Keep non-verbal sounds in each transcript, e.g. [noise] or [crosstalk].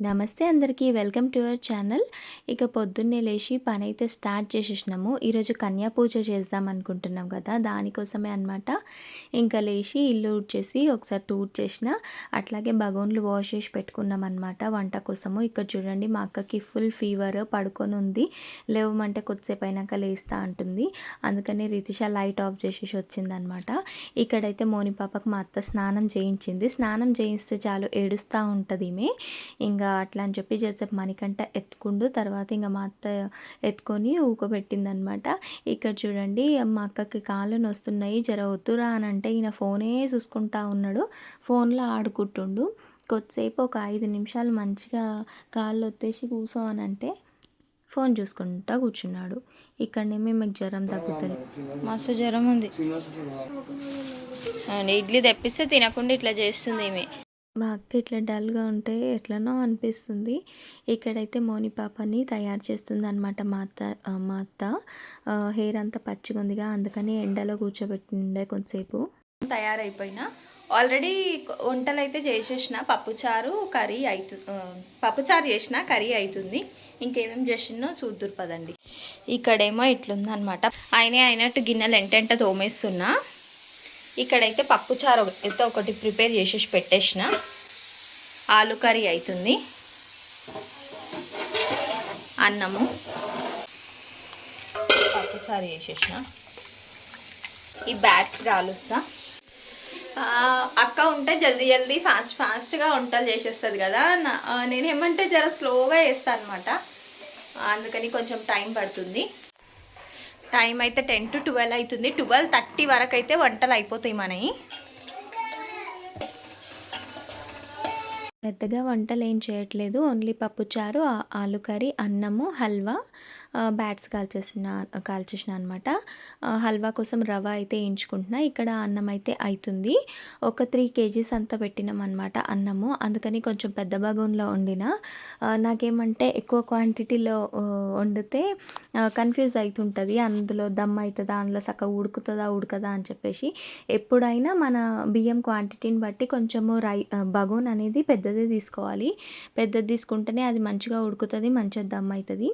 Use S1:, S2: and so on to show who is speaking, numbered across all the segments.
S1: నమస్తే అందరికీ welcome to our channel. ఇక పొద్దున్నే లేచి పని అయితే స్టార్ట్ చేసేసినాము. ఈరోజు కన్యా పూజ చేద్దాం అనుకుంటున్నాం కదా దానికోసమే అనమాట ఇంకా లేచి ఇల్లు ఊడ్చేసి ఒకసారి తూడ్చేసిన అట్లాగే బగోన్లు వాష్ చేసి పెట్టుకున్నాం అనమాట వంట కోసము. ఇక్కడ చూడండి మా అక్కకి ఫుల్ ఫీవర్ పడుకొని ఉంది లేవమంటే కొద్దిసేపు అయినాక లేస్తా అంటుంది. అందుకని రితిష లైట్ ఆఫ్ చేసేసి వచ్చిందనమాట ఇక్కడైతే మోని పాపకు మా అత్త స్నానం చేయించింది. స్నానం చేయిస్తే చాలు ఏడుస్తూ ఉంటుంది ఈమె. ఇంకా అట్లా అని చెప్పి జరసేపు మణికంట ఎత్తుకుండు తర్వాత ఇంకా మా అత్త ఎత్తుకొని ఊకబెట్టిందనమాట. ఇక్కడ చూడండి మా అక్కకి కాళ్ళు నొస్తున్నాయి జర వద్దురా అని అంటే ఈయన ఫోనే చూసుకుంటా ఉన్నాడు. ఫోన్లో ఆడుకుంటుండు. కొద్దిసేపు ఒక ఐదు నిమిషాలు మంచిగా కాళ్ళు ఒత్తేసి కూసో అని అంటే ఫోన్ చూసుకుంటా కూర్చున్నాడు. ఇక్కడనేమో మీకు జ్వరం తగ్గుతుంది మస్తు జ్వరం ఉంది. అండ్ ఇడ్లీ తెప్పిస్తే తినకుండా ఇట్లా చేస్తుంది ఈమె. మా అక్క ఇట్లా డల్గా ఉంటే ఎట్లనో అనిపిస్తుంది. ఇక్కడైతే మోని పాపని తయారు చేస్తుంది అనమాట మా అత్త మా అత్త. హెయిర్ అంతా పచ్చిగా ఉందిగా అందుకని ఎండలో కూర్చోబెట్టిండే కొంతసేపు. తయారైపోయినా. ఆల్రెడీ వంటలు అయితే చేసేసిన పప్పుచారు కర్రీ అవుతు పప్పుచారు చేసిన కర్రీ అవుతుంది ఇంకేమేమి చేసినో చూద్దురు పదండి. ఇక్కడేమో ఇట్లుందనమాట ఆయనే అయినట్టు గిన్నెలు ఎంటెంట తోమేస్తున్నా. ఇక్కడైతే పప్పుచారు అయితే ఒకటి ప్రిపేర్ చేసేసి పెట్టేసిన. ఆలు కర్రీ అవుతుంది అన్నము. పప్పుచారు చేసేసిన. ఈ బ్యాట్స్ కాలుస్తా అక్క ఉంటే జల్దీ జల్దీ ఫాస్ట్ ఫాస్ట్గా వంటలు చేసేస్తుంది కదా. నేనేమంటే నేను ఏమంటే జర స్లోగా వేస్తాను అనమాట అందుకని కొంచెం టైం పడుతుంది. టైం అయితే టెన్ టు ట్వెల్వ్ అవుతుంది. ట్వెల్వ్ థర్టీ వరకు అయితే వంటలు అయిపోతాయి మనవి. పెద్దగా వంటలు ఏం చేయట్లేదు. ఓన్లీ పప్పుచారు ఆలు కర్రీ అన్నము హల్వా బ్యాట్స్ కాల్చేసిన కాల్చేసిన అనమాట హల్వా కోసం రవ అయితే వేయించుకుంటున్నా ఇక్కడ అన్నం అయితే అవుతుంది ఒక త్రీ కేజీస్ అంతా పెట్టినాం అనమాట అన్నము. అందుకని కొంచెం పెద్ద బగోన్లో వండిన. నాకేమంటే ఎక్కువ క్వాంటిటీలో వండితే కన్ఫ్యూజ్ అవుతుంటుంది అందులో దమ్ అవుతుందా అందులో సక్క ఉడుకుతుందా ఉడకదా అని చెప్పేసి. ఎప్పుడైనా మన బియ్యం క్వాంటిటీని బట్టి కొంచెము రై బగోన్ అనేది పెద్దదే తీసుకోవాలి. పెద్దది తీసుకుంటేనే అది మంచిగా ఉడుకుతుంది మంచిగా దమ్ అవుతుంది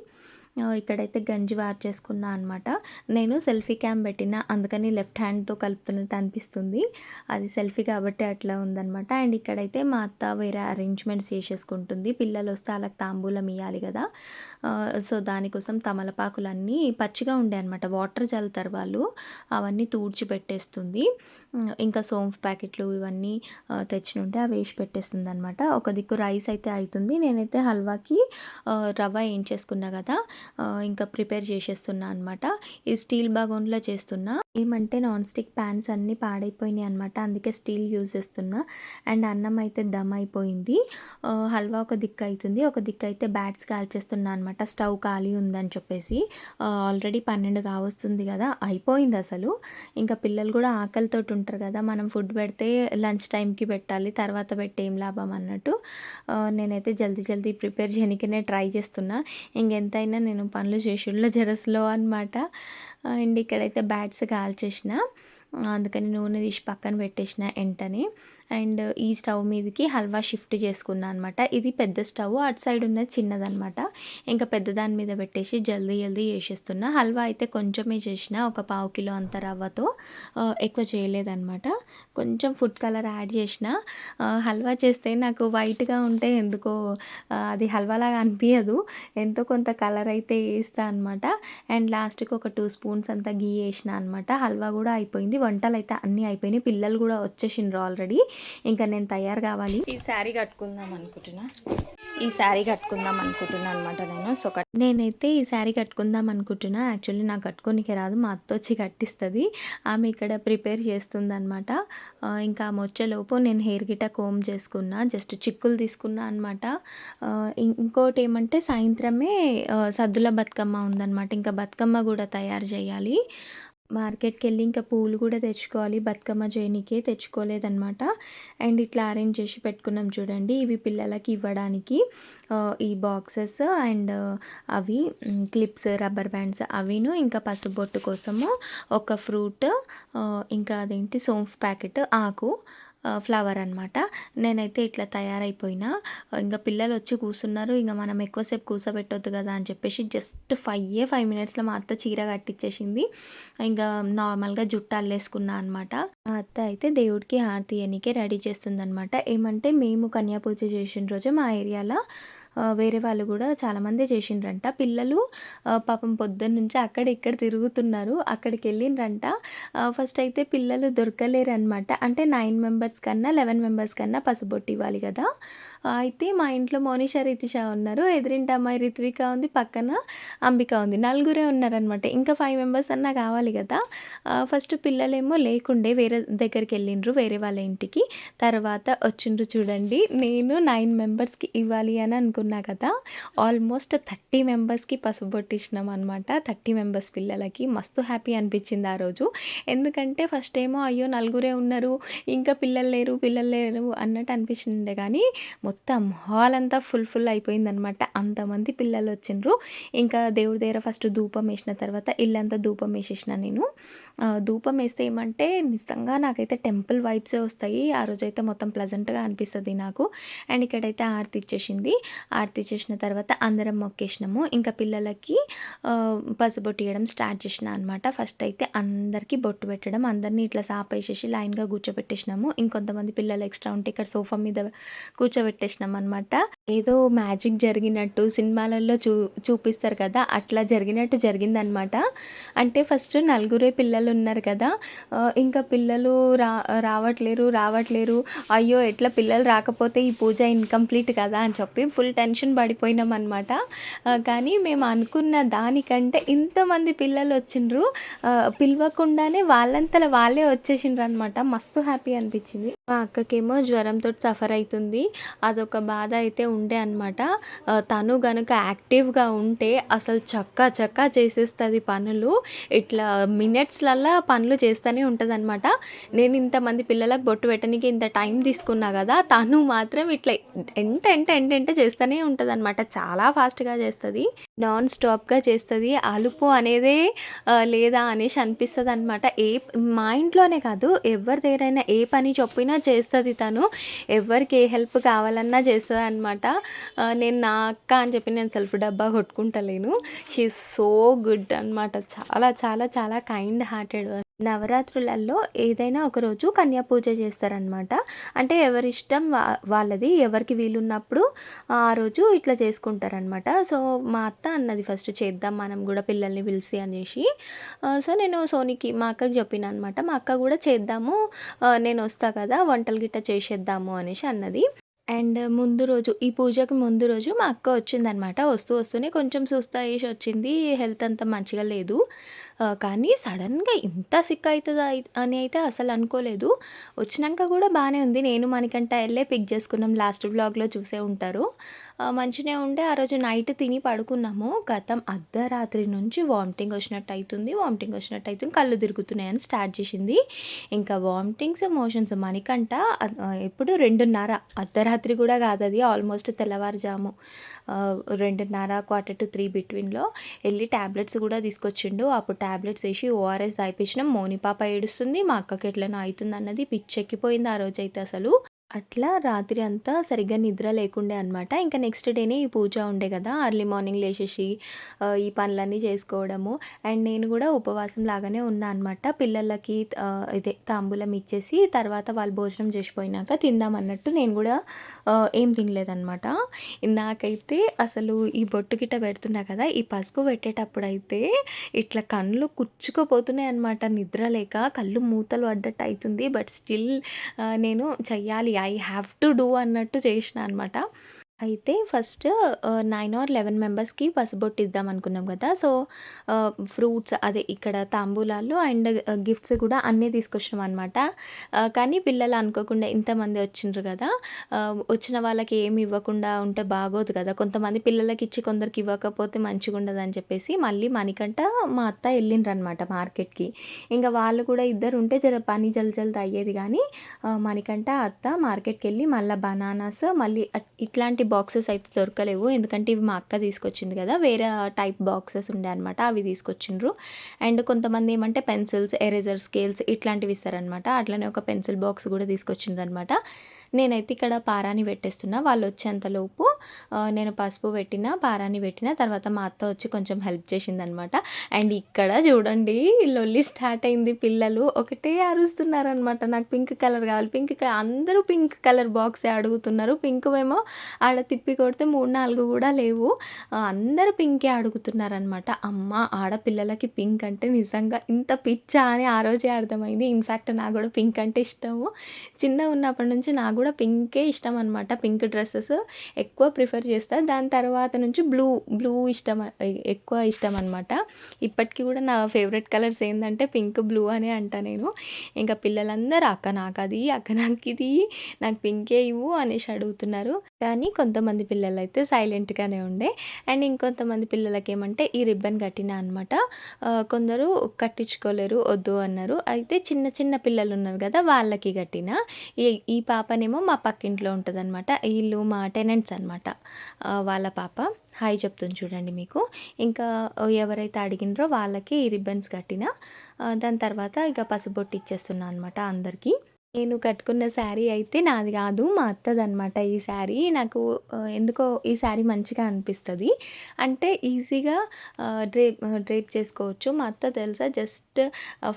S1: ఇక్కడైతే గంజి వార్ చేసుకున్నా అనమాట నేను సెల్ఫీ క్యామ్ పెట్టిన అందుకని లెఫ్ట్ హ్యాండ్తో కలుపుతున్నట్టు అనిపిస్తుంది. అది సెల్ఫీ కాబట్టి అట్లా ఉందన్నమాట. అండ్ ఇక్కడైతే మా అత్త వేరే అరేంజ్మెంట్స్ చేసేసుకుంటుంది. పిల్లలు వస్తే వాళ్ళకి తాంబూలం ఇవ్వాలి కదా. సో దానికోసం తమలపాకులన్నీ పచ్చిగా ఉండే అనమాట వాటర్ చల్లుతారు వాళ్ళు. అవన్నీ తూడ్చి పెట్టేస్తుంది. ఇంకా సోంఫ్ ప్యాకెట్లు ఇవన్నీ ఆ, తెచ్చి ఉంటే అవి వేసి పెట్టేస్తుంది అనమాట ఒక దిక్కు రైస్ అయితే అవుతుంది నేనైతే హల్వాకి రవ్వ ఏం చేసుకున్నా కదా ఇంకా ప్రిపేర్ చేసేస్తున్నా అనమాట ఈ స్టీల్ బగోన్లో చేస్తున్నా. ఏమంటే నాన్ స్టిక్ ప్యాన్స్ అన్నీ పాడైపోయినాయి అనమాట అందుకే స్టీల్ యూజ్ చేస్తున్నా. అండ్ అన్నం అయితే దమ్ అయిపోయింది. హల్వా ఒక దిక్కు అవుతుంది ఒక దిక్కు అయితే బ్యాట్స్ కాల్చేస్తున్నా అనమాట స్టవ్ ఖాళీ ఉందని చెప్పేసి ఆల్రెడీ పన్నెండు కావస్తుంది కదా అయిపోయింది అసలు. ఇంకా పిల్లలు కూడా ఆకలితో ఉంటారు కదా మనం ఫుడ్ పెడితే లంచ్ టైంకి పెట్టాలి తర్వాత పెట్టి ఏం లాభం అన్నట్టు. నేనైతే జల్దీ జల్దీ ప్రిపేర్ చేయడానికనే ట్రై చేస్తున్నా. ఇంకెంతైనా నేను పనులు చేసుడులో జరస్లో అనమాట అండ్ ఇక్కడైతే బ్యాట్స్ కాల్చేసిన. అందుకని నూనె తీసి పక్కన పెట్టేసిన వెంటనే అండ్ ఈ స్టవ్ మీదకి హల్వా షిఫ్ట్ చేసుకున్నా అనమాట ఇది పెద్ద స్టవ్ అటు సైడ్ ఉన్నది చిన్నదనమాట ఇంకా పెద్ద దాని మీద పెట్టేసి జల్దీ జల్దీ చేసేస్తున్నా. హల్వా అయితే కొంచెమే చేసిన ఒక పావు కిలో అంత రవ్వతో ఎక్కువ చేయలేదనమాట కొంచెం ఫుడ్ కలర్ యాడ్ చేసిన. హల్వా చేస్తే నాకు వైట్గా ఉంటే ఎందుకో అది హల్వాలాగా అనిపించదు ఎంతో కొంత కలర్ అయితే వేస్తా అనమాట అండ్ లాస్ట్కి ఒక టూ స్పూన్స్ అంతా గీ వేసిన అనమాట హల్వా కూడా అయిపోయింది. వంటలు అయితే అన్నీ అయిపోయినాయి. పిల్లలు కూడా వచ్చేసిండ్రు ఆల్రెడీ. ఇంకా నేను తయారు కావాలి. ఈ శారీ కట్టుకుందాం అనుకుంటున్నా. ఈ శారీ కట్టుకుందాం అనుకుంటున్నా అనమాట నేను. సో నేనైతే ఈ శారీ కట్టుకుందాం అనుకుంటున్నా. యాక్చువల్లీ నాకు కట్టుకోనికి రాదు. మా అత్త వచ్చి కట్టిస్తుంది. ఆమె ఇక్కడ ప్రిపేర్ చేస్తుంది అనమాట ఇంకా ఆమె వచ్చేలోపు నేను హెయిర్ గిట్ట కోమ్ చేసుకున్నా. జస్ట్ చిక్కులు తీసుకున్నా అనమాట ఇంకోటి ఏమంటే సాయంత్రమే సద్దుల బతుకమ్మ ఉందన్నమాట. ఇంకా బతుకమ్మ కూడా తయారు చేయాలి. మార్కెట్కి వెళ్ళి ఇంకా పూలు కూడా తెచ్చుకోవాలి. బతుకమ్మ జైనికే తెచ్చుకోలేదన్నమాట. అండ్ ఇట్లా అరేంజ్ చేసి పెట్టుకున్నాం చూడండి. ఇవి పిల్లలకి ఇవ్వడానికి ఈ బాక్సెస్ అండ్ అవి క్లిప్స్ రబ్బర్ బ్యాండ్స్ అవిను ఇంకా పసుబొట్టు కోసము ఒక ఫ్రూట్ ఇంకా అదేంటి సోంఫ్ ప్యాకెట్ ఆకు ఫ్లవర్ అనమాట. నేనైతే ఇట్లా తయారైపోయినా. పిల్లలు వచ్చి కూర్చున్నారు ఇంకా మనం ఎక్కువసేపు సేపు కదా అని చెప్పేసి జస్ట్ ఫైవ్ ఫైవ్ మినిట్స్‌లో మా అత్త చీర కట్టించేసింది ఇంకా నార్మల్‌గా జుట్టు అల్లేసుకున్నా అనమాట. మా అత్త అయితే దేవుడికి హారతి అనికే రెడీ చేస్తుందనమాట. ఏమంటే మేము కన్యా పూజ చేసిన రోజు మా ఏరియాలో వేరే వాళ్ళు కూడా చాలామందే చేసిండ్రంట. పిల్లలు పాపం పాపం పొద్దున్నుంచి అక్కడ ఇక్కడ తిరుగుతున్నారు. అక్కడికి వెళ్ళిండ్రంట ఫస్ట్ అయితే పిల్లలు దొరకలేరు అనమాట అంటే నైన్ మెంబర్స్ కన్నా 11 మెంబర్స్ కన్నా పసుబొట్టి ఇవ్వాలి కదా అయితే మా ఇంట్లో మోనిషా, రితిష ఉన్నారు. ఎదురింటి అమ్మాయి రిత్విక ఉంది. పక్కన అంబిక ఉంది. నలుగురే ఉన్నారనమాట. ఇంకా ఫైవ్ మెంబర్స్ అన్నా కావాలి కదా ఫస్ట్ పిల్లలేమో లేకుండే వేరే దగ్గరికి వెళ్ళిండ్రు వేరే వాళ్ళ ఇంటికి. తర్వాత వచ్చిండ్రు చూడండి. నేను నైన్ మెంబర్స్‌కి ఇవ్వాలి అని అనుకున్నా కదా! ఆల్మోస్ట్ 30 మెంబర్స్‌కి పసుపు ఇచ్చినాం అనమాట. 30 మెంబర్స్ పిల్లలకి. మస్తు హ్యాపీ అనిపించింది ఆ రోజు. ఎందుకంటే ఫస్ట్ ఏమో అయ్యో! నలుగురే ఉన్నారు. ఇంకా పిల్లలు లేరు, పిల్లలు లేరు అన్నట్టు అనిపించిండే కానీ మొత్తం హాల్ అంతా ఫుల్ ఫుల్ అయిపోయిందనమాట. అంతమంది పిల్లలు వచ్చిండ్రు ఇంకా దేవుడి దగ్గర ఫస్ట్ ధూపం వేసిన తర్వాత ఇల్లంతా ధూపం వేసేసిన నేను. ధూపం వేస్తే ఏమంటే నిజంగా నాకైతే టెంపుల్ వైబ్సే వస్తాయి. ఆ రోజైతే మొత్తం ప్లజెంట్గా అనిపిస్తుంది నాకు. అండ్ ఇక్కడైతే ఆర్తి ఇచ్చేసింది. ఆర్తి ఇచ్చేసిన తర్వాత అందరం మొక్కేసినాము. ఇంకా పిల్లలకి పసుబొట్టు ఇవ్వడం స్టార్ట్ చేసినా అనమాట. ఫస్ట్ అయితే అందరికీ బొట్టు పెట్టడం. అందరిని ఇట్లా సాపేసేసి లైన్‌గా కూర్చోబెట్టేసినాము. ఇంకొంతమంది పిల్లలు ఎక్స్ట్రా ఉంటే ఇక్కడ సోఫా మీద కూర్చోబెట్టి పెట్టేసినాం అనమాట. ఏదో మ్యాజిక్ జరిగినట్టు సినిమాలలో చూ చూపిస్తారు కదా! అట్లా జరిగినట్టు జరిగిందనమాట. అంటే ఫస్ట్ నలుగురే పిల్లలు ఉన్నారు కదా! ఇంకా పిల్లలు రా రావట్లేరు, రావట్లేరు. అయ్యో! ఎట్లా పిల్లలు రాకపోతే ఈ పూజ ఇన్‌కంప్లీట్ కదా! అని చెప్పి ఫుల్ టెన్షన్ పడిపోయినాం అనమాట కానీ మేము అనుకున్న దానికంటే ఇంతమంది పిల్లలు వచ్చిండ్రు పిలవకుండానే వాళ్ళంతల వాళ్ళే వచ్చేసిండ్రు అనమాట మస్తు హ్యాపీ అనిపించింది మా అక్కకేమో జ్వరంతో సఫర్ అయితుంది. అదొక బాధ అయితే ఉండే అనమాట. తను గనుక యాక్టివ్‌గా ఉంటే అసలు చక్కా చక్కా చేసేస్తుంది పనులు. ఇట్లా మినిట్స్‌లల్లా పనులు చేస్తూనే ఉంటదనమాట. నేను ఇంతమంది పిల్లలకు బొట్టు పెట్టడానికి ఇంత టైం తీసుకున్నా కదా తను మాత్రం ఇట్లా ఎంట ఎంట ఎంట ఎంట చేస్తూనే అనమాట చాలా ఫాస్ట్‌గా చేస్తుంది నాన్ స్టాప్‌గా చేస్తుంది అలుపు అనేదే లేదా అనేసి అనిపిస్తుంది అనమాట ఏ మా ఇంట్లోనే కాదు ఎవరి దగ్గరైనా ఏ పని చెప్పినా చేస్తుంది తను. ఎవరికి ఏ హెల్ప్ కావాలన్నా చేస్తుంది అనమాట నేను నా అక్క అని చెప్పి నేను సెల్ఫ్ డబ్బా కొట్టుకుంటలేను. షీ సో గుడ్ అనమాట. చాలా చాలా చాలా కైండ్ హార్టెడ్. నవరాత్రులలో ఏదైనా ఒక రోజు కన్యా పూజ చేస్తారనమాట. అంటే ఎవరిష్టం వా వాళ్ళది. ఎవరికి వీలున్నప్పుడు ఆ రోజు ఇట్లా చేసుకుంటారనమాట. సో, మా అత్త అన్నది ఫస్ట్ చేద్దాం మనం కూడా పిల్లల్ని పిలిచి అనేసి. సో, నేను సోనికి మా అక్కకి చెప్పిన అనమాట. మా అక్క కూడా చేద్దాము నేను వస్తా కదా! వంటలు గిట్ట చేసేద్దాము అనేసి అన్నది. అండ్ ముందు రోజు ఈ పూజకి ముందు రోజు మా అక్క వచ్చిందనమాట. వస్తూ వస్తూనే కొంచెం సుస్తయ్యేసి వచ్చింది. హెల్త్ అంత మంచిగా లేదు. కానీ సడన్గా ఇంత సిక్ అవుతుందా అని అయితే అసలు అనుకోలేదు. వచ్చినాక కూడా బాగానే ఉంది. నేను మనకంట వెళ్ళే పిక్ చేసుకున్నాం. లాస్ట్ బ్లాగ్లో చూసే ఉంటారు. మంచిగా మంచినే ఉండే ఆ రోజు నైట్ తిని పడుకున్నాము. గతం అర్ధరాత్రి నుంచి వామిటింగ్ వచ్చినట్టు అవుతుంది వామిటింగ్ వచ్చినట్టు అవుతుంది కళ్ళు తిరుగుతున్నాయని స్టార్ట్ చేసింది. ఇంకా వామిటింగ్స్, మోషన్స్ మనకంట ఎప్పుడు 2:30 అర్ధరాత్రి కూడా కాదు అది ఆల్మోస్ట్ తెల్లవారుజాము రెండున్నర క్వార్టర్ టు త్రీ బిట్వీన్‌లో వెళ్ళి టాబ్లెట్స్ కూడా తీసుకొచ్చిండు. అప్పుడు టాబ్లెట్స్ వేసి ఓఆర్ఎస్ తాగిపించినాం. మోని పాప ఏడుస్తుంది. మా అక్కకి ఎట్లనో అవుతుంది అన్నది పిచ్చెక్కిపోయింది ఆ రోజైతే అసలు. అట్లా రాత్రి అంతా సరిగ్గా నిద్ర లేకుండే అనమాట. ఇంకా నెక్స్ట్ డేనే ఈ పూజ ఉండే కదా అర్లీ మార్నింగ్ లేచేసి ఈ పనులన్నీ చేసుకోవడము. అండ్ నేను కూడా ఉపవాసం లాగానే ఉన్నా అనమాట. పిల్లలకి ఇదే తాంబూలం ఇచ్చేసి తర్వాత వాళ్ళు భోజనం చేసిపోయినాక తిందామన్నట్టు నేను కూడా ఏం తినలేదనమాట. నాకైతే అసలు ఈ బొట్టు గిట్ట పెడుతున్నా కదా! ఈ పసుపు పెట్టేటప్పుడైతే ఇట్లా కళ్ళు కుచ్చుకుపోతున్నాయన్నమాట నిద్ర లేక. కళ్ళు మూతలు పడ్డట్టు అవుతుంది బట్ స్టిల్ నేను చెయ్యాలి. ఐ హ్యావ్ టు డూ అన్నట్టు చేసినా అనమాట. అయితే ఫస్ట్ నైన్ ఆర్ 11 మెంబర్స్‌కి పసుబొట్టు ఇద్దాం అనుకున్నాం కదా సో, ఫ్రూట్స్ అదే ఇక్కడ తాంబూలాలు అండ్ గిఫ్ట్స్ కూడా అన్నీ తీసుకొచ్చినాం అనమాట. కానీ పిల్లలు అనుకోకుండా ఇంతమంది వచ్చిండ్రు కదా వచ్చిన వాళ్ళకి ఏమి ఇవ్వకుండా ఉంటే బాగోదు కదా! కొంతమంది పిల్లలకి ఇచ్చి కొందరికి ఇవ్వకపోతే మంచిగా ఉండదని చెప్పేసి మళ్ళీ మనకంట మా అత్త ఎళ్ళిండ్రనమాట మార్కెట్‌కి. ఇంకా వాళ్ళు కూడా ఇద్దరు ఉంటే జర పని జల్ జల్ది అయ్యేది కానీ మనకంట అత్త మార్కెట్కి వెళ్ళి మళ్ళీ బనానాస్ మళ్ళీ అట్ ఇట్లాంటి బాక్సెస్ అయితే దొరకలేవు. ఎందుకంటే ఇవి మా అక్క తీసుకొచ్చింది కదా వేరే టైప్ బాక్సెస్ ఉండే అనమాట అవి తీసుకొచ్చిండ్రు. అండ్ కొంతమంది ఏమంటే పెన్సిల్స్ ఎరేజర్ స్కేల్స్ ఇట్లాంటివి ఇస్తారనమాట అట్లనే ఒక పెన్సిల్ బాక్స్ కూడా తీసుకొచ్చిండ్రు అనమాట నేనైతే ఇక్కడ పారాని పెట్టేస్తున్నా. వాళ్ళు వచ్చేంతలోపు నేను పసుపు పెట్టిన పారాని పెట్టిన తర్వాత మా అత్త వచ్చి కొంచెం హెల్ప్ చేసిందనమాట. అండ్ ఇక్కడ చూడండి లొల్లి స్టార్ట్ అయింది. పిల్లలు ఒకటే అరుస్తున్నారనమాట. నాకు పింక్ కలర్ కావాలి. పింక్ కలర్ అందరూ పింక్ కలర్ బాక్సే అడుగుతున్నారు. పింక్ ఏమో ఆడ తిప్పి కొడితే మూడు నాలుగు కూడా లేవు. అందరూ పింకే అడుగుతున్నారనమాట. అమ్మ ఆడపిల్లలకి పింక్ అంటే నిజంగా ఇంత పిచ్చా అని ఆ రోజే అర్థమైంది. ఇన్ఫ్యాక్ట్ నాకు కూడా పింక్ అంటే ఇష్టము. చిన్న ఉన్నప్పటి నుంచి నాకు కూడా పింకే ఇష్టం అనమాట పింక్ డ్రెస్సెస్ ఎక్కువ ప్రిఫర్ చేస్తా. దాని తర్వాత నుంచి బ్లూ బ్లూ ఇష్టం ఎక్కువ ఇష్టం అనమాట ఇప్పటికీ కూడా నా ఫేవరెట్ కలర్స్ ఏంటంటే పింక్ బ్లూ అని అంటా నేను. ఇంకా పిల్లలందరూ అక్క నాకు అది అక్క నాకు ఇది నాకు పింకే ఇవ్వు అనేసి అడుగుతున్నారు. కానీ కొంతమంది పిల్లలు అయితే సైలెంట్గానే ఉండే. అండ్ ఇంకొంతమంది పిల్లలకి ఏమంటే ఈ రిబ్బన్ కట్టిన అనమాట కొందరు కట్టించుకోలేరు వద్దు అన్నారు. అయితే చిన్న చిన్న పిల్లలు ఉన్నారు కదా వాళ్ళకి కట్టిన. ఈ ఈ ఏమో మా పక్కింట్లో ఉంటుందన్నమాట. వీళ్ళు మా టెనెంట్స్ అనమాట వాళ్ళ పాప. హాయ్ చెప్తుంది చూడండి మీకు. ఇంకా ఎవరైతే అడిగినరో వాళ్ళకి ఈ రిబ్బన్స్ కట్టిన దాని తర్వాత ఇక పసుబొట్టు ఇచ్చేస్తున్నా అనమాట అందరికీ. నేను కట్టుకున్న శారీ అయితే నాది కాదు మా అత్తదనమాట ఈ శారీ. నాకు ఎందుకో ఈ శారీ మంచిగా అనిపిస్తుంది. అంటే ఈజీగా డ్రేప్ డ్రేప్ చేసుకోవచ్చు. మా అత్త తెలుసా జస్ట్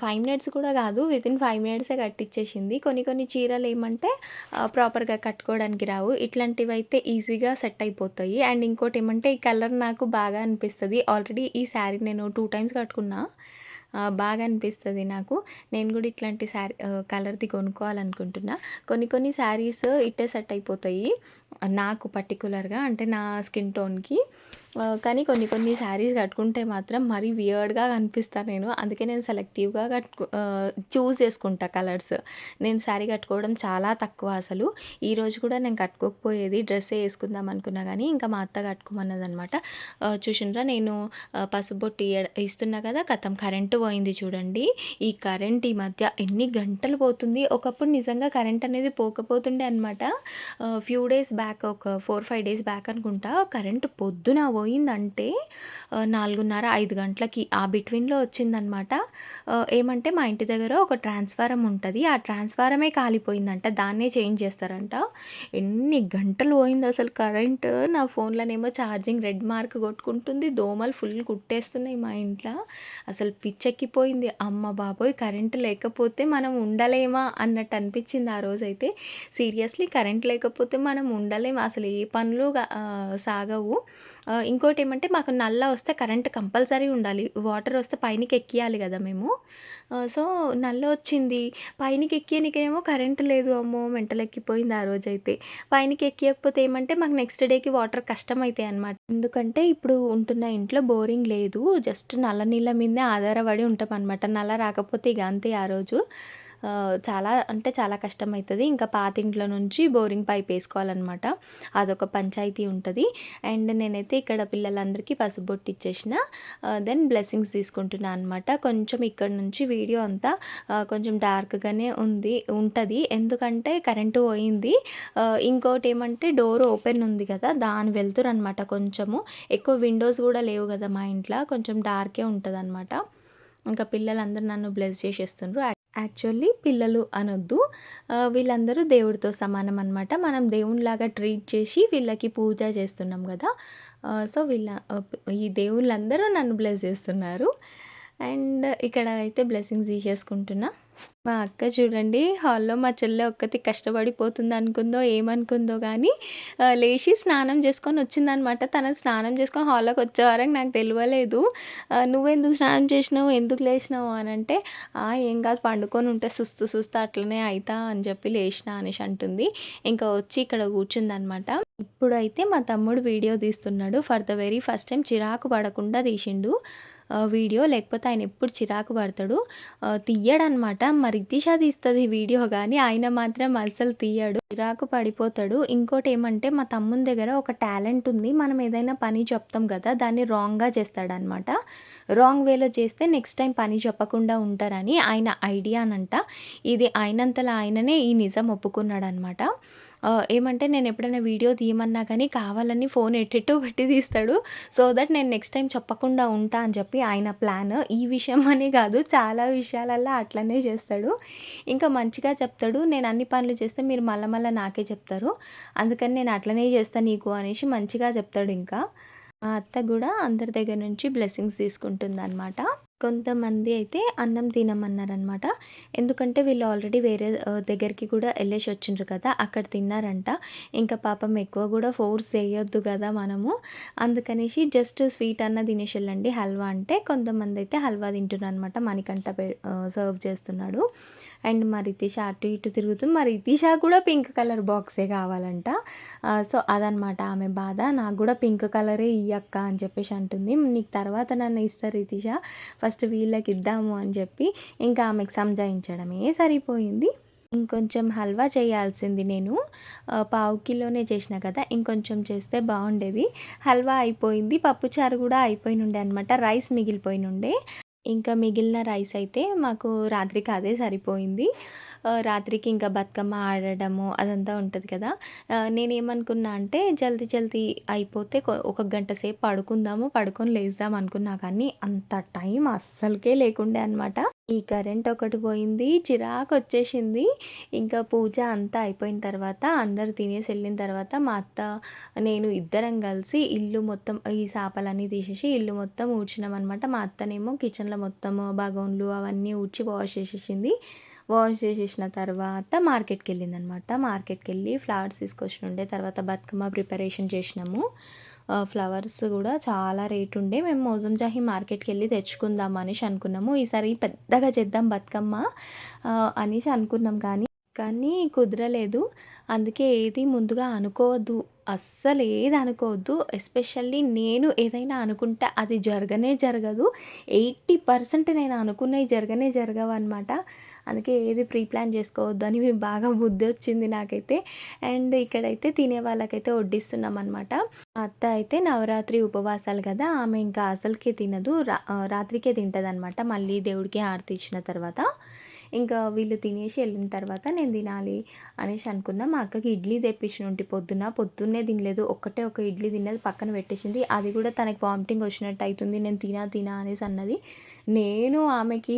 S1: ఫైవ్ మినిట్స్ కూడా కాదు వితిన్ ఫైవ్ మినిట్సే కట్టించేసింది కొన్ని కొన్ని చీరలు ఏమంటే ప్రాపర్గా కట్టుకోవడానికి రావు. ఇట్లాంటివి అయితే ఈజీగా సెట్ అయిపోతాయి. అండ్ ఇంకోటి ఏమంటే ఈ కలర్ నాకు బాగా అనిపిస్తుంది. ఆల్రెడీ ఈ శారీ నేను టూ టైమ్స్ కట్టుకున్నా. బాగా అనిపిస్తుంది నాకు. నేను కూడా ఇట్లాంటి శారీ కలర్ది కొనుక్కోవాలనుకుంటున్నా. కొన్ని కొన్ని శారీస్ ఇట్టే సెట్ అయిపోతాయి. నాకు పర్టికులర్గా అంటే నా స్కిన్ టోన్కి కానీ కొన్ని కొన్ని శారీస్ కట్టుకుంటే మాత్రం మరీ వియర్డ్గా కనిపిస్తాను నేను. అందుకే నేను సెలెక్టివ్గా కట్టుకు చూస్ చేసుకుంటా కలర్స్ నేను శారీ కట్టుకోవడం చాలా తక్కువ అసలు. ఈరోజు కూడా నేను కట్టుకోకపోయేది డ్రెస్సే వేసుకుందాం అనుకున్నా కానీ ఇంకా మా అత్త కట్టుకోమన్నది అనమాట చూసినరా నేను పసుబొట్టి ఇస్తున్నా కదా కథం కరెంటు పోయింది చూడండి. ఈ కరెంట్ ఈ మధ్య ఎన్ని గంటలు పోతుంది? ఒకప్పుడు నిజంగా కరెంట్ అనేది పోకపోతుండే అనమాట ఫ్యూ డేస్ బ్యాక్ ఒక ఫోర్ ఫైవ్ డేస్ బ్యాక్ అనుకుంటా కరెంటు పొద్దున పోయిందంటే నాలుగున్నర ఐదు గంటలకి ఆ బిట్వీన్లో వచ్చిందనమాట. ఏమంటే మా ఇంటి దగ్గర ఒక ట్రాన్స్ఫారం ఉంటుంది. ఆ ట్రాన్స్ఫారమే కాలిపోయిందంట. దాన్నే చేంజ్ చేస్తారంట. ఎన్ని గంటలు పోయింది అసలు కరెంట్? నా ఫోన్లోనేమో ఛార్జింగ్ రెడ్ మార్క్ కొట్టుకుంటుంది. దోమలు ఫుల్ కుట్టేస్తున్నాయి మా ఇంట్లో. అసలు పిచ్చెక్కిపోయింది. అమ్మ బాబోయ్! కరెంట్ లేకపోతే మనం ఉండలేమా? అన్నట్టు అనిపించింది ఆ రోజైతే. సీరియస్లీ కరెంట్ లేకపోతే మనం ఉండలేము? అసలు ఏ పనులు సాగవు. ఇంకోటి ఏమంటే మాకు నల్ల వస్తే కరెంట్ కంపల్సరీ ఉండాలి. వాటర్ వస్తే పైనకి ఎక్కియాలి కదా మేము. సో నల్ల వచ్చింది. పైనకి ఎక్కియనికేమో కరెంట్ లేదు అమ్మో మెంటలెక్కిపోయింది ఆ రోజైతే. పైనకి ఎక్కియకపోతే ఏమంటే మాకు నెక్స్ట్ డేకి వాటర్ కష్టం అవుతాయి అనమాట ఎందుకంటే ఇప్పుడు ఉంటున్న ఇంట్లో బోరింగ్ లేదు. జస్ట్ నల్ల నీళ్ళ మీదనే ఆధారపడి ఉంటాం అనమాట నల్ల రాకపోతే ఇక అంతే ఆ రోజు. చాలా అంటే చాలా కష్టం అవుతుంది ఇంకా పాత ఇంట్లో నుంచి బోరింగ్ పైప్ వేసుకోవాలన్నమాట. అదొక పంచాయతీ ఉంటుంది. అండ్ నేనైతే ఇక్కడ పిల్లలందరికీ పసుబొట్టు ఇచ్చేసిన. దెన్ బ్లెస్సింగ్స్ తీసుకుంటున్నాను అనమాట కొంచెం ఇక్కడ నుంచి వీడియో అంతా కొంచెం డార్క్గానే ఉంది ఉంటుంది. ఎందుకంటే కరెంటు పోయింది. ఇంకోటి ఏమంటే డోర్ ఓపెన్ ఉంది కదా దాని వెళ్తురు అనమాట కొంచెము. ఎక్కువ విండోస్ కూడా లేవు కదా మా ఇంట్లో. కొంచెం డార్కే ఉంటుంది అనమాట ఇంకా పిల్లలందరూ నన్ను బ్లెస్ చేసేస్తుండ్రు. యాక్చువల్లీ పిల్లలు అనొద్దు. వీళ్ళందరూ దేవుడితో సమానం అనమాట మనం దేవునిలాగా ట్రీట్ చేసి వీళ్ళకి పూజ చేస్తున్నాం కదా. సో వీళ్ళ ఈ దేవుళ్ళందరూ నన్ను బ్లెస్ చేస్తున్నారు. అండ్ ఇక్కడ అయితే బ్లెస్సింగ్స్ తీసేసుకుంటున్నా. మా అక్క చూడండి హాల్లో మా చెల్లె ఒక్కతి కష్టపడిపోతుంది అనుకుందో ఏమనుకుందో కానీ లేచి స్నానం చేసుకొని వచ్చిందనమాట. తన స్నానం చేసుకొని హాల్లోకి వచ్చే వరకు నాకు తెలియలేదు నువ్వెందుకు స్నానం చేసినావు ఎందుకు లేచినావు అని అంటే "ఆ, ఏం కాదు పండుకొని ఉంటే సుస్తు సుస్తు అట్లనే అవుతా అని చెప్పి లేచిన అనేసి అంటుంది. ఇంకా వచ్చి ఇక్కడ కూర్చుందనమాట. ఇప్పుడైతే మా తమ్ముడు వీడియో తీస్తున్నాడు. For the very first time చిరాకు పడకుండా తీసిండు. వీడియో. లేకపోతే ఆయన ఎప్పుడు చిరాకు పడతాడు. తీయడనమాట. మరి దిశ తీస్తుంది వీడియో కానీ ఆయన మాత్రం అస్సలు తీయడు. చిరాకు పడిపోతాడు. ఇంకోటి ఏమంటే మా తమ్ముని దగ్గర ఒక టాలెంట్ ఉంది. మనం ఏదైనా పని చెప్తాం కదా దాన్ని రాంగ్గా చేస్తాడనమాట. రాంగ్ వేలో చేస్తే నెక్స్ట్ టైం పని చెప్పకుండా ఉంటారని ఆయన ఐడియా అనంట ఇది ఆయనంతలా ఆయననే ఈ నిజం ఒప్పుకున్నాడు అనమాట ఏమంటే నేను ఎప్పుడైనా వీడియో తీయమన్నా కానీ కావాలని ఫోన్ ఎటెటో పెట్టి తీస్తాడు. సో దట్ నేను నెక్స్ట్ టైం చెప్పకుండా ఉంటా అని చెప్పి ఆయన ప్లాన్. ఈ విషయం అనే కాదు చాలా విషయాలల్లో అట్లనే చేస్తాడు. ఇంకా మంచిగా చెప్తాడు. నేను అన్ని పనులు చేస్తే మీరు మళ్ళా మళ్ళీ నాకే చెప్తారు. అందుకని నేను అట్లనే చేస్తాను నీకు అనేసి మంచిగా చెప్తాడు ఇంకా. మా అత్త కూడా అందరి దగ్గర నుంచి బ్లెస్సింగ్స్ తీసుకుంటుంది అనమాట కొంతమంది అయితే అన్నం తినమన్నారనమాట. ఎందుకంటే వీళ్ళు ఆల్రెడీ వేరే దగ్గరికి కూడా వెళ్ళేసి వచ్చిండ్రు కదా! అక్కడ తిన్నారంట. ఇంకా పాపం ఎక్కువ కూడా ఫోర్స్ చేయొద్దు కదా మనము. అందుకనేసి జస్ట్ స్వీట్ అన్న తినేసెళ్ళండి హల్వా అంటే కొంతమంది అయితే హల్వా తింటున్నారనమాట. మణికంఠ పె సర్వ్ చేస్తున్నాడు. అండ్ మా రితీష అటు ఇటు తిరుగుతుంది. మా రితీష కూడా పింక్ కలర్ బాక్సే కావాలంట. సో అదనమాట ఆమె బాధ. నాకు కూడా పింక్ కలరే ఇయ్యక్క అని చెప్పేసి అంటుంది. నీకు తర్వాత నన్ను ఇస్తా రితీష. ఫస్ట్ వీళ్ళకి ఇద్దాము అని చెప్పి ఇంకా ఆమెకు సంజాయించడమే సరిపోయింది. ఇంకొంచెం హల్వా చేయాల్సింది నేను. పావు కిలోనే చేసినా కదా! ఇంకొంచెం చేస్తే బాగుండేది హల్వా అయిపోయింది. పప్పుచారు కూడా అయిపోయినుండే అనమాట. రైస్ మిగిలిపోయినుండే. ఇంకా మిగిలిన రైస్ అయితే మాకు రాత్రికి అదే సరిపోయింది. రాత్రికి ఇంకా బతుకమ్మ ఆడడము అదంతా ఉంటుంది కదా! నేనేమనుకున్నా అంటే జల్దీ జల్దీ అయిపోతే ఒక గంట సేపు పడుకుందాము, పడుకొని లేద్దాం అనుకున్నా కానీ అంత టైం అస్సలకే లేకుండే అనమాట. ఈ కరెంట్ ఒకటి పోయింది. చిరాకు వచ్చేసింది ఇంకా పూజ అంతా అయిపోయిన తర్వాత అందరు తినేసి వెళ్ళిన తర్వాత మా అత్త, నేను ఇద్దరం కలిసి ఇల్లు మొత్తం ఈ సాపలన్నీ తీసేసి ఇల్లు మొత్తం ఊడ్చినామనమాట. మా అత్తనేమో కిచెన్‌లో మొత్తము బగోన్లు అవన్నీ ఊడ్చి వాష్ చేసేసింది. వాష్ చేసేసిన తర్వాత మార్కెట్కి వెళ్ళిందనమాట మార్కెట్‌కెళ్ళి ఫ్లవర్స్ తీసుకొచ్చి ఉండే తర్వాత బతుకమ్మ ప్రిపరేషన్ చేసినాము. ఫ్లవర్స్ కూడా చాలా రేట్ ఉండే. మేము మోజంజాహి మార్కెట్‌కెళ్ళి తెచ్చుకుందాం అనేసి అనుకున్నాము. ఈసారి పెద్దగా చేద్దాం బతుకమ్మ అనేసి అనుకున్నాం కానీ, కానీ కుదరలేదు. అందుకే ఏది ముందుగా అనుకోవద్దు. అస్సలు ఏది అనుకోవద్దు. ఎస్పెషల్లీ నేను ఏదైనా అనుకుంటే అది జరగనే జరగదు. 80% నేను అనుకున్నవి జరగనే జరగవు అనమాట అందుకే ఏది ప్రీ ప్లాన్ చేసుకోవద్దని [laughs] బాగా బుద్ధొచ్చింది నాకైతే. అండ్ ఇక్కడైతే తినే వాళ్ళకైతే వడ్డిస్తున్నాం అనమాట అత్త అయితే నవరాత్రి ఉపవాసాలు కదా! ఆమె ఇంకా అసలుకే తినదు. రా రాత్రికే రాత్రికే తింటదనమాట. మళ్ళీ దేవుడికి హారతి ఇచ్చిన తర్వాత. ఇంకా వీళ్ళు తినేసి వెళ్ళిన తర్వాత నేను తినాలి అనేసి అనుకున్నా. మా అక్కకి ఇడ్లీ తెప్పించిన ఉంటే పొద్దున. పొద్దున్నే తినలేదు. ఒక్కటే ఒక ఇడ్లీ తిన్నది పక్కన పెట్టేసింది. అది కూడా తనకి వామిటింగ్ వచ్చినట్టు అవుతుంది నేను తినా తినా అనేసి అన్నది. నేను ఆమెకి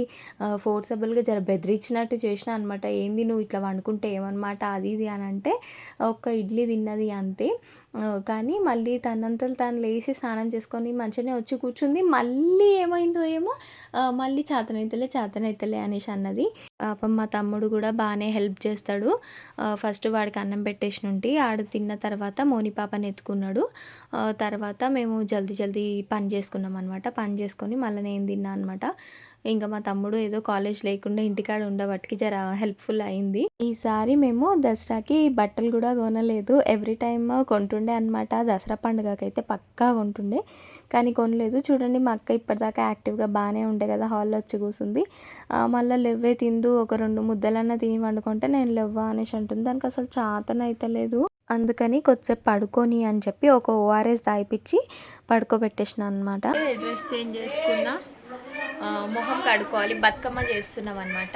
S1: ఫోర్సబుల్‌గా జర బెదిరించినట్టు చేసినా అనమాట. ఏంది నువ్వు ఇట్లా వండుకుంటే ఏమనమాట అది ఇది అని అంటే ఒక్క ఇడ్లీ తిన్నది అంతే. కానీ మళ్ళీ తనంతట తను లేచి స్నానం చేసుకొని మంచిగానే వచ్చి కూర్చుంది. మళ్ళీ ఏమైందో ఏమో మళ్ళీ చేతనైతలే, చేతనైతలే అనేసి అన్నది. పాపం మా తమ్ముడు కూడా బాగానే హెల్ప్ చేస్తాడు. ఫస్ట్ వాడికి అన్నం పెట్టేసి పెట్టేసినుంటి. ఆడు తిన్న తర్వాత మోని పాపని ఎత్తుకున్నాడు. తర్వాత మేము జల్దీ జల్దీ పని చేసుకున్నాం అనమాట పని చేసుకొని మళ్ళీ నేను తిన్నా అనమాట. ఇంకా మా తమ్ముడు ఏదో కాలేజ్ లేకుండా ఇంటికాడ ఉండబట్టికి జర హెల్ప్‌ఫుల్ అయింది. ఈసారి మేము దసరాకి బట్టలు కూడా కొనలేదు. ఎవ్రీ టైమ్ కొంటుండే అనమాట. దసరా పండుగకైతే పక్కా కొంటుండే. కానీ కొనలేదు. చూడండి మా అక్క ఇప్పటిదాకా యాక్టివ్‌గా బాగానే ఉండే కదా! హాల్‌లో వచ్చి కూసుంది. మళ్ళీ లెవ్వే తిందు ఒక రెండు ముద్దలన్నా తిని పండుకుంటే నేను లెవ్వా అనేసి అంటుంది. దానికి అసలు చాతనైతలేదు. అందుకని కొద్దిసేపు పడుకోని అని చెప్పి ఒక ఓఆర్ఎస్ తాగిపిచ్చి పడుకోబెట్టేసినా అనమాట. డ్రెస్ చేంజ్ చేసుకున్నా. మొహం కడుక్కోవాలి. బతుకమ్మ చేస్తున్నాం అనమాట.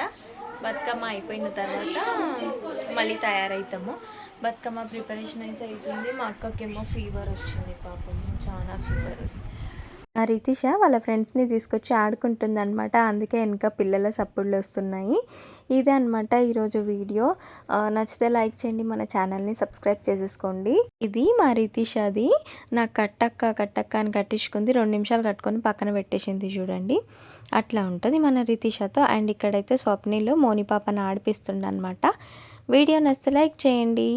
S1: బతుకమ్మ అయిపోయిన తర్వాత మళ్ళీ తయారవుతాము బతుకమ్మ ప్రిపరేషన్ అయితే అయితుంది. మా అక్కకేమో ఫీవర్ వచ్చింది పాపం. చాలా ఫీవర్. ఆ రితిష వాళ్ళ ఫ్రెండ్స్‌ని తీసుకొచ్చి ఆడుకుంటుందనమాట. అందుకే వెనుక పిల్లల సప్పుడ్లొస్తున్నాయి. ఇదే అనమాట ఈరోజు వీడియో. నచ్చితే లైక్ చేయండి. మన ఛానల్‌ని సబ్స్క్రైబ్ చేసేసుకోండి. ఇది మా రితిషది. నాకు కట్టక్క, కట్టక్క అని కట్టించుకుంది. రెండు నిమిషాలు కట్టుకొని పక్కన పెట్టేసింది చూడండి. అట్లా ఉంటుంది మన రితిషతో. అండ్ ఇక్కడైతే స్వప్నిలో మోనిపాపన ఆడిపిస్తుండనమాట. వీడియో నచ్చితే లైక్ చేయండి.